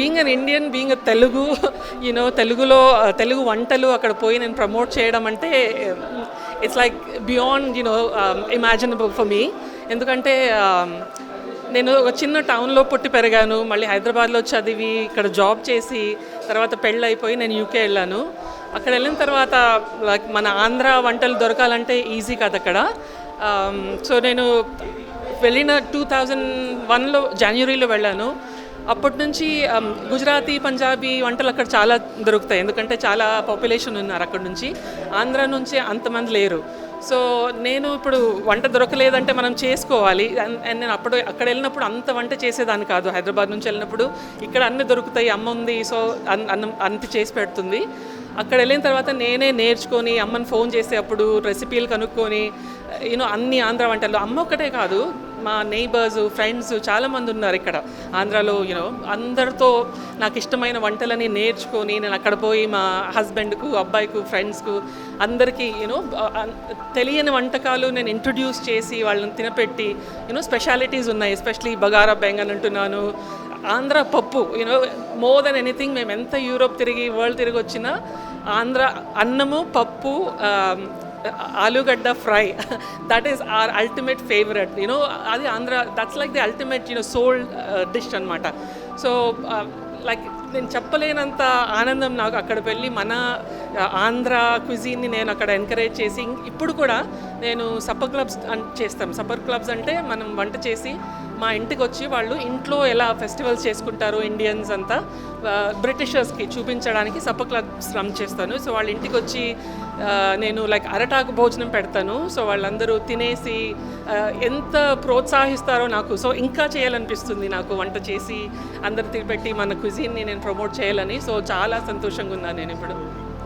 Being an Indian being a Telugu you know తెలుగులో తెలుగు వంటలు అక్కడ పోయి నేను ప్రమోట్ చేయడం అంటే it's like beyond you know imaginable for me ఎందుకంటే um, నేను ఒక చిన్న టౌన్లో పుట్టి పెరిగాను మళ్ళీ హైదరాబాద్లో చదివి ఇక్కడ జాబ్ చేసి తర్వాత పెళ్ళి అయిపోయి నేను యూకే వెళ్ళాను. అక్కడ వెళ్ళిన తర్వాత లైక్ మన ఆంధ్ర వంటలు దొరకాలంటే ఈజీ కాదు అక్కడ. Um, సో నేను వెళ్ళిన టూ థౌజండ్ వన్లో జనవరిలో వెళ్ళాను. అప్పటి నుంచి గుజరాతీ పంజాబీ వంటలు అక్కడ చాలా దొరుకుతాయి. ఎందుకంటే చాలా పాపులేషన్ ఉన్నారు అక్కడ నుంచి. ఆంధ్ర నుంచి అంతమంది లేరు. సో నేను ఇప్పుడు వంట దొరకలేదంటే మనం చేసుకోవాలి. అండ్ నేను అప్పుడు అక్కడ వెళ్ళినప్పుడు అంత వంట చేసేదాన్ని కాదు. హైదరాబాద్ నుంచి వెళ్ళినప్పుడు ఇక్కడ అన్నీ దొరుకుతాయి అమ్మ ఉంది సో అన్ అన్నం అంత చేసి పెడుతుంది. అక్కడ వెళ్ళిన తర్వాత నేనే నేర్చుకొని అమ్మని ఫోన్ చేసేటప్పుడు రెసిపీలు కనుక్కొని యూనో అన్ని ఆంధ్ర వంటలు. అమ్మ ఒక్కటే కాదు మా నైబర్స్ ఫ్రెండ్స్ చాలామంది ఉన్నారు ఇక్కడ. ఆంధ్రాలో యూనో అందరితో నాకు ఇష్టమైన వంటలని నేర్చుకొని నేను అక్కడ పోయి మా హస్బెండ్కు అబ్బాయికు ఫ్రెండ్స్కు అందరికీ యూనో తెలియని వంటకాలు నేను ఇంట్రొడ్యూస్ చేసి వాళ్ళని తినపెట్టి యూనో స్పెషాలిటీస్ ఉన్నాయి. ఎస్పెషలీ బగారా బెంగన్ అంటున్నాను. ఆంధ్ర పప్పు యూనో మోర్ దెన్ ఎనీథింగ్ మేము ఎంత యూరోప్ తిరిగి వరల్డ్ తిరిగి వచ్చినా ఆంధ్ర అన్నము పప్పు ఆలుగడ్డ fry. That is our ultimate favourite you know అది Andhra that's like the ultimate you know soul dish అనమాట సో లైక్ నేను చెప్పలేనంత ఆనందం నాకు అక్కడ వెళ్ళి మన ఆ, ఆంధ్ర క్విజీన్ని నేను అక్కడ ఎంకరేజ్ చేసి ఇప్పుడు కూడా నేను సప్పర్ క్లబ్స్ చేస్తాం. సప్పర్ క్లబ్స్ అంటే మనం వంట చేసి మా ఇంటికి వచ్చి వాళ్ళు ఇంట్లో ఎలా ఫెస్టివల్స్ చేసుకుంటారు ఇండియన్స్ అంతా బ్రిటిషర్స్కి చూపించడానికి సప్పర్ క్లబ్స్ రన్ చేస్తాను. సో వాళ్ళ ఇంటికి వచ్చి నేను లైక్ అరటాకు భోజనం పెడతాను. సో వాళ్ళందరూ తినేసి ఎంత ప్రోత్సహిస్తారో నాకు. సో ఇంకా చేయాలనిపిస్తుంది నాకు వంట చేసి అందరు తిరిపెట్టి మన క్విజిన్ని నేను ప్రమోట్ చేయాలని. సో చాలా సంతోషంగా ఉన్నాను నేను ఇప్పుడు.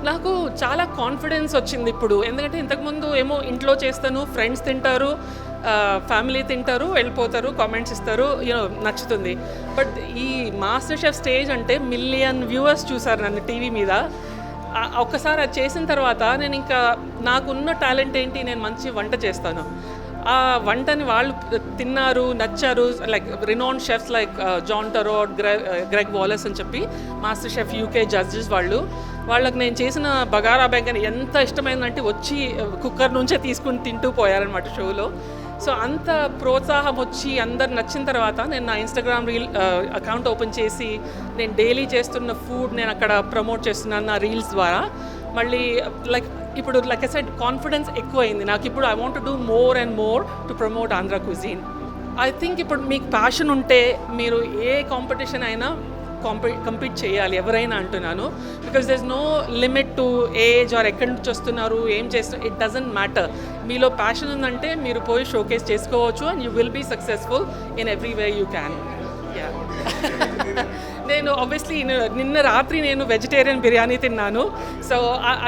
నాకు చాలా కాన్ఫిడెన్స్ వచ్చింది ఇప్పుడు. ఎందుకంటే ఇంతకుముందు ఏమో ఇంట్లో చేస్తాను ఫ్రెండ్స్ తింటారు ఫ్యామిలీ తింటారు వెళ్ళిపోతారు కామెంట్స్ ఇస్తారు యూనో నచ్చుతుంది. బట్ ఈ మాస్టర్ షెఫ్ స్టేజ్ అంటే మిలియన్ వ్యూవర్స్ చూసారు నన్ను టీవీ మీద. ఒక్కసారి అది చేసిన తర్వాత నేను ఇంకా నాకున్న టాలెంట్ ఏంటి నేను మంచి వంట చేస్తాను. ఆ వంటని వాళ్ళు తిన్నారు నచ్చారు like renowned chefs like John Torode Gregg Gregg Wallace అని చెప్పి మాస్టర్ షెఫ్ యూకే జడ్జెస్ వాళ్ళు వాళ్ళకి నేను చేసిన బగారా బెంగన్ ఎంత ఇష్టమైందంటే వచ్చి కుక్కర్ నుంచే తీసుకుని తింటూ పోయారనమాట షోలో. సో అంత ప్రోత్సాహం వచ్చి అందరు నచ్చిన తర్వాత నేను నా ఇన్స్టాగ్రామ్ రీల్ అకౌంట్ ఓపెన్ చేసి నేను డైలీ చేస్తున్న ఫుడ్ నేను అక్కడ ప్రమోట్ చేస్తున్నాను నా రీల్స్ ద్వారా. మళ్ళీ లైక్ ఇప్పుడు లైక్ సెడ్ కాన్ఫిడెన్స్ ఎక్కువైంది. నాకు ఇప్పుడు I want do more and more to promote Andhra cuisine I think ఇప్పుడు మీకు ప్యాషన్ ఉంటే మీరు ఏ కాంపిటీషన్ అయినా కాంపీ కంపీట్ చేయాలి ఎవరైనా అంటున్నాను. Because there is no limit to age or ఎక్కడి నుంచి వస్తున్నారు ఏం చేస్తున్నారు ఇట్ డజంట్ మ్యాటర్ మీలో ప్యాషన్ ఉందంటే మీరు పోయి షోకేస్ చేసుకోవచ్చు and you will be successful in every way you can yeah నేను ఆబ్వియస్లీ నిన్న రాత్రి నేను వెజిటేరియన్ బిర్యానీ తిన్నాను so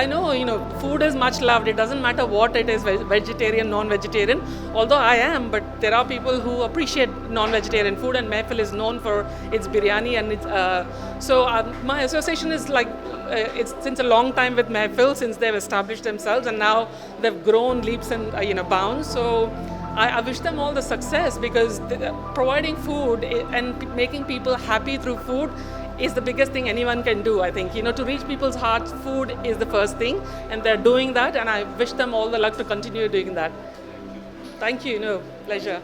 I know you know food is much loved it doesn't matter what it is vegetarian non vegetarian although I am but there are people who appreciate non vegetarian food and Mehfil is known for its biryani and it's uh, so uh, my association is like uh, it's since a long time with Mehfil since they've established themselves and now they've grown leaps and uh, you know bounds so I, I wish them all the success because the, providing food and making people happy through food is the biggest thing anyone can do i think. You know to reach people's hearts food is the first thing and they're doing that and i wish them all the luck to continue doing that. Thank you you know pleasure